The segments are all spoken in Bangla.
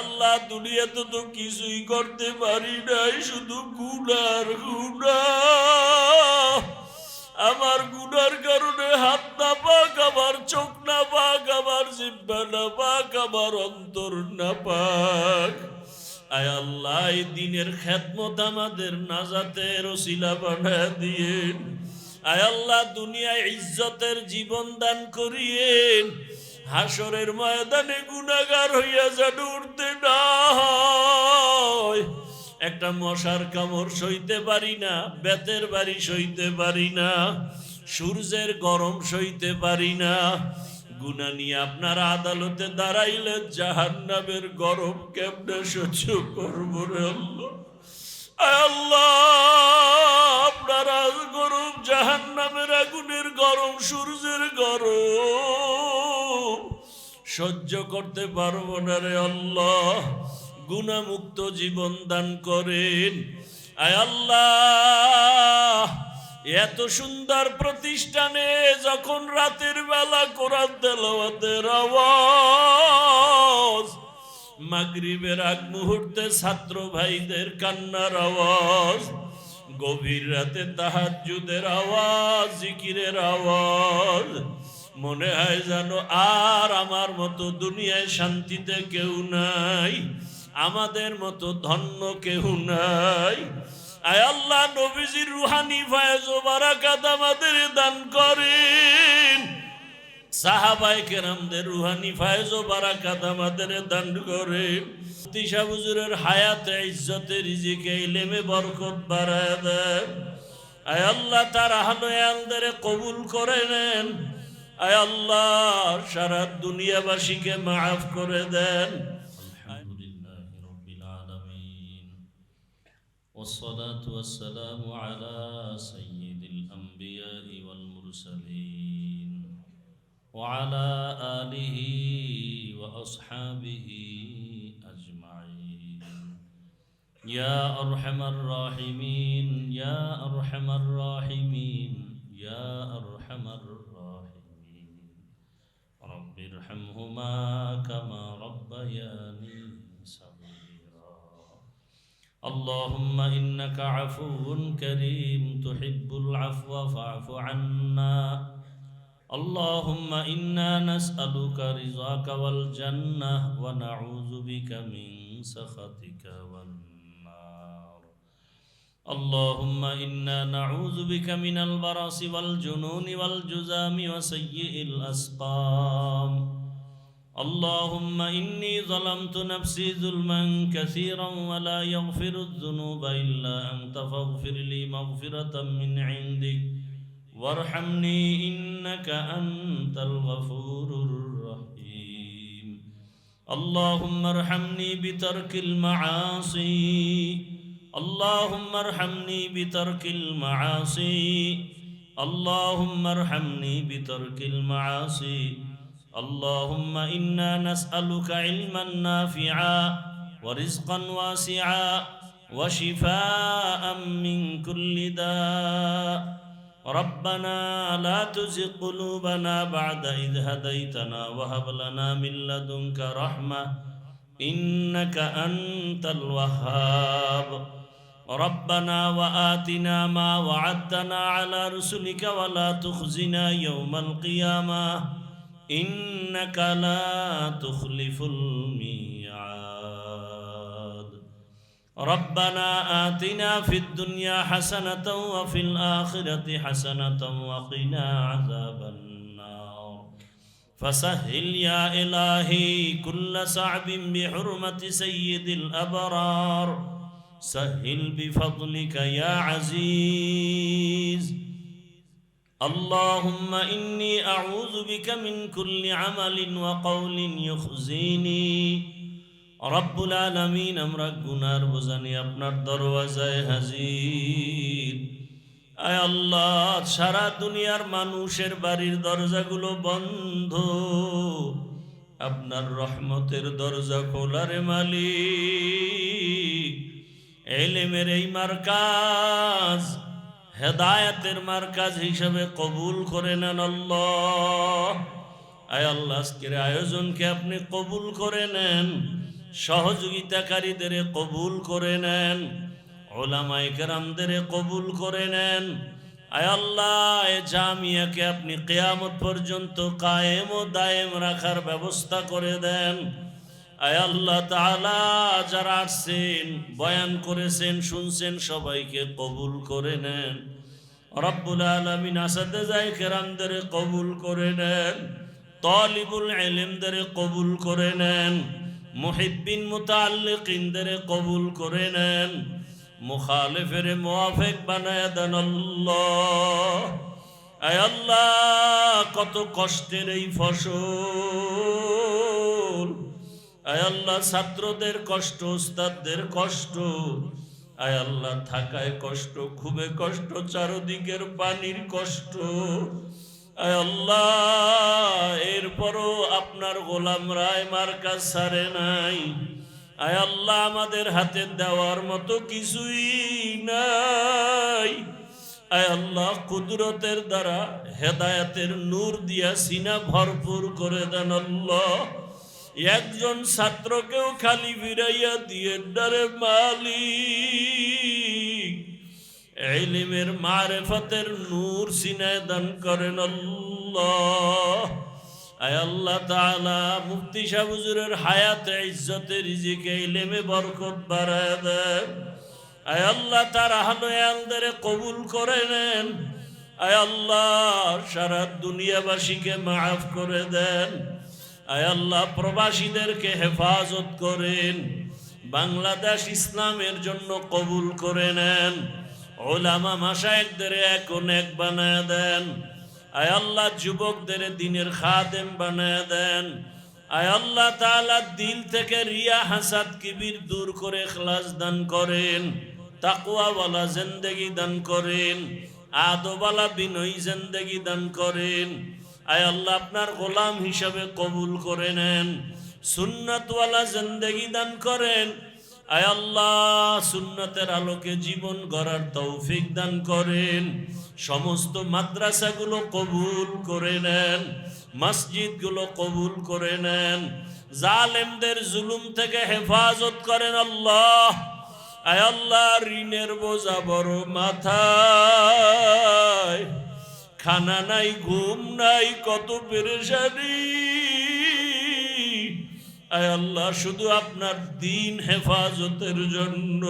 আল্লাহ, দুনিয়াতে তো কিছুই করতে পারি নাই, শুধু গুনার গুনা আমার গুনার কারণে হাত না পাক, আমার চোখ না পাক, আমার জিব্বা না পাক, আমার অন্তর না পাক। আয় আল্লাহ দিনের খেদমত আমাদের নাজাতের ওসিলা বানা দিয়ে আয় আল্লাহ, দুনিয়ায় ইজ্জতের জীবন দান করিয়েন। হাসরের ময়দানে গুনাগার হইয়া যেন উঠতে না একটা মশার কামড় সইতে পারি না, বেতের বাড়ি সইতে পারি না, সূর্যের গরম সইতে পারি না। গুনা নিয়ে আপনার আদালতে দাঁড়াইলে জাহান্নামের গরম কেমনে সহ্য করব রে আল্লাহ? আপনার গরম, জাহান্নামের আগুনের গরম, সূর্যের গরম। সহ্য করতে পারব না রে আল্লাহ। গুণামুক্ত জীবন দান করেন। আয় আল্লাহ, এত সুন্দর প্রতিষ্ঠানে যখন রাতের বেলা কোরআন তেলাওয়াতের আওয়াজ, মাগরিবের আগ মুহূর্তে ছাত্র ভাইদের কান্নার আওয়াজ, গভীর রাতে তাহাজ্জুদের আওয়াজ, জিকিরের আওয়াজ মনে হয় যেন আর আমার মতো দুনিয়ায় শান্তিতে কেউ নাই, আমাদের মতো ধন্য কেউ নাই। আয় আল্লাহ, নবীজির রুহানি, ফায়জ বারাকাত আমাদের দান করেন। সাহাবাই কেরামদের রুহানি, ফায়জ বারাকাত আমাদের দান করে তিশা হুজুরের হায়াতে, ইজ্জতে, রিজিকে, ইলেমে, বরকত বাড়ায় দেন। আয় আল্লাহ, তার আহলয়ালদের কবুল করে নেন। আয় আল্লাহ সারা দুনিয়াবাসীকে মাফ করে দেন আলহামদুলিল্লাহ রব্বিল আলামিন والصلاة والسلام على سيد الأنبياء والمرسلين وعلى آله وأصحابه أجمعين يا أرحم الراحمين يا أرحم الراحمين يا أرحم الراحمين رب ارحمهما كما ربياني صغيرا اللهم إنك عفو كريم تحب العفو فاعف عنا اللهم إنا نسألك رضاك والجنة ونعوذ بك من سخطك والنار اللهم إنا نعوذ بك من البرص والجنون والجزام وسيء الأسقام اللهم إني ظلمت نفسي ظلما كثيرا ولا يغفر الذنوب إلا أنت فاغفر لي مغفرة من عندك وارحمني إنك أنت الغفور الرحيم اللهم ارحمني بترك المعاصي اللهم ارحمني بترك المعاصي. اللهم ارحمني بترك المعاصي. اللهم إنا نسألك علما نافعا ورزقا واسعا وشفاء من كل داء. ربنا لا تزغ قلوبنا بعد إذ هديتنا وهب لنا من لدنك رحمة إنك أنت الوهاب. ربنا وآتنا ما وعدتنا على رسلك ولا تخزنا يوم القيامة. إنك لا تخلف الميعاد. ربنا آتنا في الدنيا حسنة وفي الآخرة حسنة وقنا عذاب النار. فسهل يا إلهي كل صعب بحرمة سيد الأبرار. سهل بفضلك يا عزيز اللهم إني أعوذ بك من كل عمل وقول يخزيني রব্বুল আলমিন আমরা গুনার বোঝানি আপনার দরওয়াজায় হাজির আয় আল্লাহ সারা দুনিয়ার মানুষের বাড়ির দরজাগুলো বন্ধ আপনার রহমতের দরজা খোলারে মালিক এলেমের এই মার্কাজ হেদায়াতের মার্কাজ হিসাবে কবুল করে নেন আল্লাহ। আয়োজনকে আপনি কবুল করে নেন সহযোগিতাকারীদের কবুল করে নেন ওলামাই কেরামদের কবুল করে নেন। আয় আল্লাহ, এ জামিয়াকে আপনি কেয়ামত পর্যন্ত কায়েম ও দায়েম রাখার ব্যবস্থা করে দেন। আল্লাহ তাআলা, যারা আসছেন, বয়ান করেছেন, শুনছেন, সবাইকে কবুল করে নেন। রব্বুল আলমিন আসাদে যাই কেরামদের কবুল করে নেন, তলিবুল এলিমদের কবুল করে নেন, মুহিব্বিন মুতাল্লিকিনদের কবুল করে নেন, মুখালিফের মুআফিক বানায় দেন আল্লাহ, কত কষ্টের এই ফসল। আল্লাহ ছাত্রদের কষ্ট, উস্তাদদের কষ্ট। আয় আল্লাহ থাকায় কষ্ট খুবই কষ্ট, চারদিকের পানির কষ্ট। আয় আল্লাহ, এরপরও আপনার গোলাম রায় মার্কা সারে নাই। আয় আল্লাহ, আমাদের হাতে দেওয়ার মতো কিছুই নাই। আয় আল্লাহ, কুদরতের দ্বারা হেদায়াতের নূর দিয়া সিনা ভরপুর করে দেন আল্লাহ। একজন ছাত্রকেও খালি ফিরাইয়া দিয়ে ডারে মালিক। এলিমের মারেফতের নূর সিনায় দান করেন আল্লাহ। আয় আল্লাহ তাআলা, মুফতি শাহ হুজুরের হায়াতে, ইজ্জতে, রিজিকে, ইলেমে বরকত বাড়ায় দেন। আয় আল্লাহ তার আহলয়ালদের কবুল করে নেন। আয় আল্লাহ সারা দুনিয়াবাসীকে মাফ করে দেন। আল্লাহ, প্রবাসীদেরকে হেফাজত করেন। বাংলাদেশ ইসলামের জন্য কবুল করে নেন। ওলামা মাসায়েকদের এক বানায় দেন। আয় আল্লাহ, যুবকদের দিনের খাদেম বানায় দেন। আয় আল্লাহ তাআলা, দিল থেকে রিয়া হাসাদ কিবির দূর করে খ্লাস দান করেন। তাকুয়াওয়ালা জিন্দেগি দান করেন। আদবালা বিনয়ী জিন্দেগি দান করেন। আয় আল্লাহ, আপনার গোলাম হিসাবে কবুল করে নেন, সুন্নাতওয়ালা জিন্দেগি দান করেন। আয় আল্লাহ, সুন্নতের আলোকে জীবন গড়ার তৌফিক দান করেন। সমস্ত মাদ্রাসাগুলো কবুল করে নেন, মসজিদগুলো কবুল করে নেন। জালেমদের জুলুম থেকে হেফাজত করেন আল্লাহ। আয় আল্লাহ, ঋণের বোঝা বড় মাথায় খানা নাই, ঘুম নাই, কত পেরেশানি। আয় আল্লাহ, শুধু আপনার দিন হেফাজতের জন্য।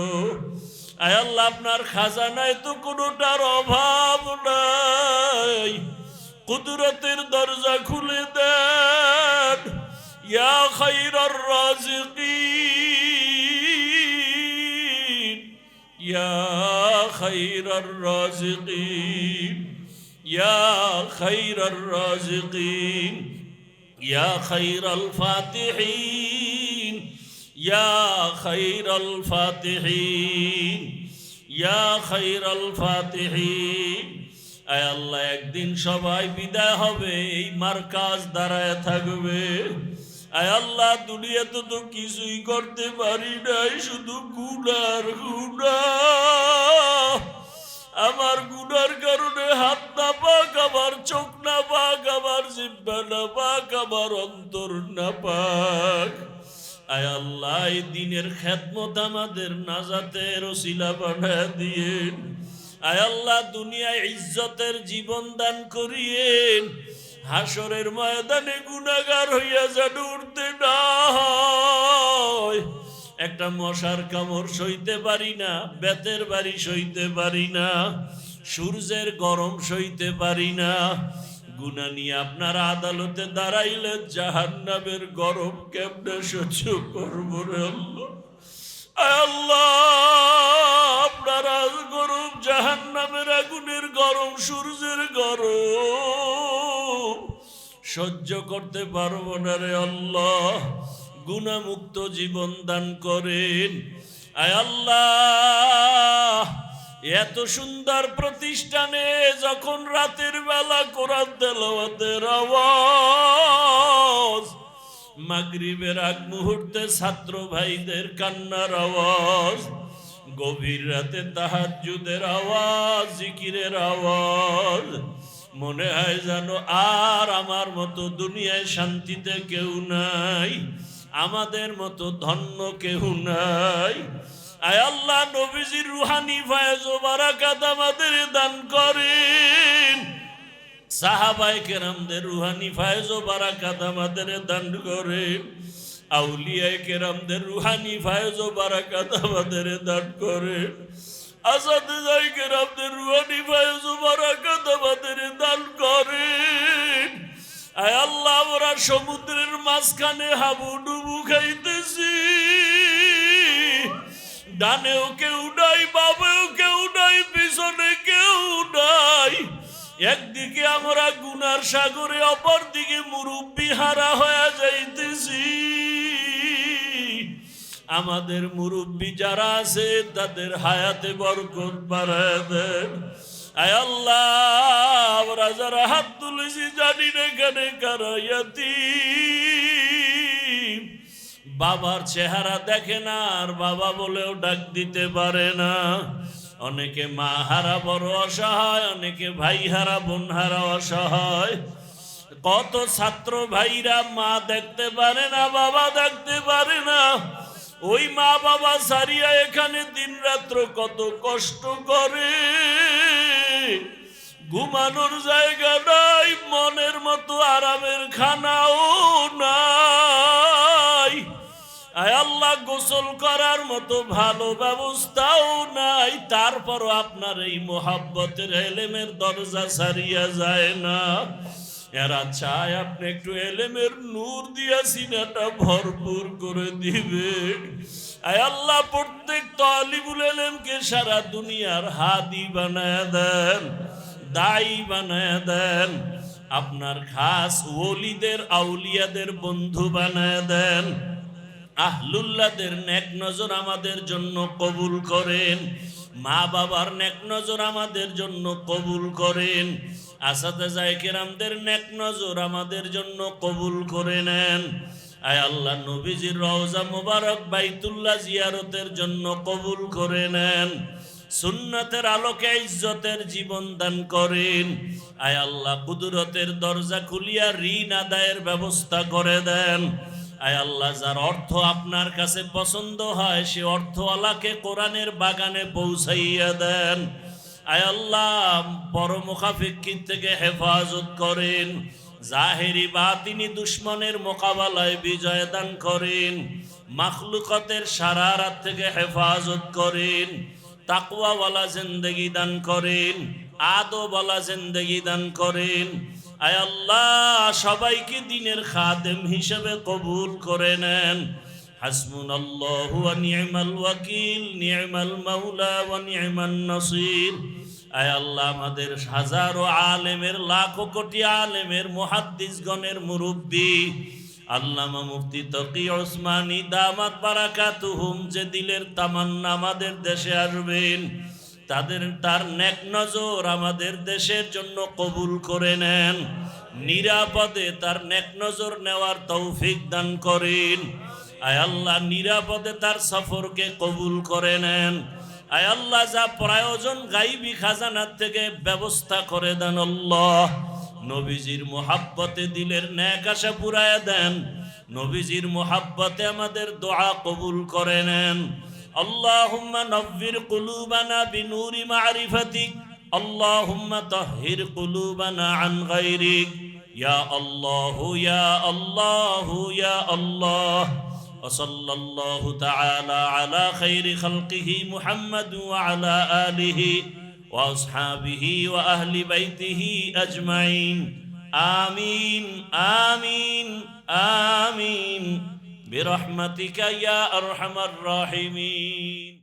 আয় আল্লাহ, আপনার খাজানায় তো কোনোটার অভাব নাই। কুদরতের দরজা খুলে দেন। ইয়া খাইরার রাজিকিন। ইয়া খাইরার রাজিকিন। ইয়া খাইরার রাজিকিন يا خير الفاتحين يا خير الفاتحين يا خير الفاتحين আয় আল্লাহ একদিন সবাই বিদায় হবে এই মার্কাজ দাঁড়ায় থাকবে আয় আল্লাহ দুনিয়াতে তো কিছুই করতে পারি নাই শুধু গুনার গুনা আমার গুনার কারণে হাত না পাক, আমার চোখ না পাক, আমার জিব্বা না পাক, আমার অন্তর না পাক। আয় আল্লাহ, এই দিনের খেদমত আমাদের নাজাতের ওসিলা বানায় দিয়েন। আয় আল্লাহ, দুনিয়ায় ইজ্জতের জীবন দান করিয়েন। হাসরের ময়দানে গুনাগার হইয়া যেন উঠতে না হয়। একটা মশার কামড় সইতে পারি না, বেতের বাড়ি সইতে পারি না, সূর্যের গরম সইতে পারি না। গুনা নিয়ে আপনার আদালতে দাঁড়াইলে জাহান্নামের গরম কেমনে সহ্য করব রে আল্লাহ, আপনার আজ গরম জাহান্নামের আগুনের গরম, সূর্যের গরম। সহ্য করতে পারব না রে আল্লাহ। গুণামুক্ত জীবন দান করেন। আয় আল্লাহ, এত সুন্দর প্রতিষ্ঠানে যখন রাতের বেলা কোরআন তেলাওয়াতের আওয়াজ, মাগরিবের আগ মুহূর্তে ছাত্র ভাইদের কান্নার আওয়াজ, গভীর রাতে তাহাজ্জুদের আওয়াজ, জিকিরের আওয়াজ, মনে হয় যেন আর আমার মতো দুনিয়ায় শান্তিতে কেউ নাই। আমাদের মতো ধন্য কেহ নাই। আয় আল্লাহ, নবীজির রুহানি ফায়জ বারাকাত আমাদের দান করেন। সাহাবাই কেরামদের রুহানি ফায়জ বারাকাত আমাদের দান করেন। আউলিয়ায় কেরামদের রুহানি ফায়জ বারাকাত আমাদের দান করেন। আসাদ যাই কেরামদের রুহানি ফায়জ বারাকাত আমাদের দান করেন। আল্লাহ ওরা সমুদ্রের মাঝখানে হাবু ডুবু খাইতেছি। ডানেও কেউ নাই বাবেও কেউ নাই, পিছনে কেউ নাই। একদিকে আমরা গুনার সাগরে অপর দিকে মুরব্বী হারা হয়ে যাইতেছি। আমাদের মুরব্বী যারা আছে, তাদের হায়াতে বরকত বাড়ায় দেন। আল্লাহ আমরা হাত তুলেছি জানি না কেনে কারাইয়াতি বাবার চেহারা দেখে না, আর বাবা বলেও ডাক দিতে পারে না। অনেকে মা হারা বড় অসহায়, অনেকে ভাই হারা, বোন হারা অসহায়। কত ছাত্র ভাইরা মা দেখতে পারে না, বাবা দেখতে পারে না। ওই মা বাবা সারিয়া এখানে দিন রাত্র কত কষ্ট করে। ঘুমানোর জায়গা নাই, মনের মতো আরামের খানাও নাই। আল্লাহ, গোসল করার মতো ভালো ব্যবস্থাও নাই। তারপরও আপনার এই মোহাব্বতের এলেমের দরজা সারিয়া যায় না। এরা চায় আপনি একটু এলেমের নূর দিয়া সিনাটা ভরপুর করে দিবেন আল্লাহ, প্রত্যেক তালিবুল এলেমকে সারা দুনিয়ার হাদি বানায় দেন, দায়ী বানায় দেন, আপনার খাস ওলিদের, আউলিয়াদের বন্ধু বানায় দেন। আহলুল্লাদের নেক নজর আমাদের জন্য কবুল করেন মা বাবার নেক নজর আমাদের জন্য কবুল করেন। আসাতে যায় কেরামদের নেক নজর আমাদের জন্য কবুল করে নেন। আয় আল্লাহ নবীজির রওজা মোবারক বাইতুল্লাহ জিয়ারতের জন্য কবুল করে নেন। সুন্নতের আলোকে ইজ্জতের জীবন দান করেন। আয় আল্লাহ কুদরতের দরজা খুলিয়া ঋণ আদায়ের ব্যবস্থা করে দেন। আয় আল্লাহ যার অর্থ আপনার কাছে পছন্দ হয়, সে অর্থওয়ালাকে কোরআনের বাগানে পৌঁছাইয়া দেন। আয় আল্লাহ, বড় মুখাফিক্ষির থেকে হেফাজত করেন। জাহেরি বা তিনি দুশ্মনের মোকাবেলায় বিজয় দান করেন। মাখলুকতের সারা রাত থেকে হেফাজত করেন। তাকুয়াওয়ালা জিন্দগি দান করেন। আদোওয়ালা জিন্দগি দান করেন। আয় আল্লাহ, সবাইকে দিনের খাদেম হিসেবে কবুল করে নেন। আল্লাহ নিয়মাল ওয়াকিল, নিয়মাল মাওলা ওয়া নিয়মান নসির। আয় আল্লাহ, আমাদের হাজারো আলেমের, লাখো কোটি আলেমের, মুহাদ্দিসগণের মুরব্বী, আল্লামা মুফতি তকি ওসমানী, দামাত বারাকাতুহুম, যে দিলের তামান্না আমাদের দেশে আসবেন, তাদের, তার নেক নজর আমাদের দেশের জন্য কবুল করে নেন, নিরাপদে তার নেক নজর নেওয়ার তৌফিক দান করেন। আয় আল্লাহ নিরাপদে তার সফরকে কবুল করে নেন আয় আল্লাহ যা প্রয়োজন গাইবি খাজানার থেকে ব্যবস্থা করে দেন আল্লাহ নবীজির মোহাব্বতে দিলের ন্যাক আশা পুরায় দেন নবীজির মোহাব্বতে আমাদের দোয়া কবুল করে নেন اللهم نور قلوبنا بنور معرفتك اللهم طهر قلوبنا عن غيرك يا الله يا الله يا الله وصلى الله تعالى على خير خلقه محمد وعلى آله وأصحابه وأهل بيته أجمعين. آمين آمين آمين. برحمتك يا أرحم الراحمين.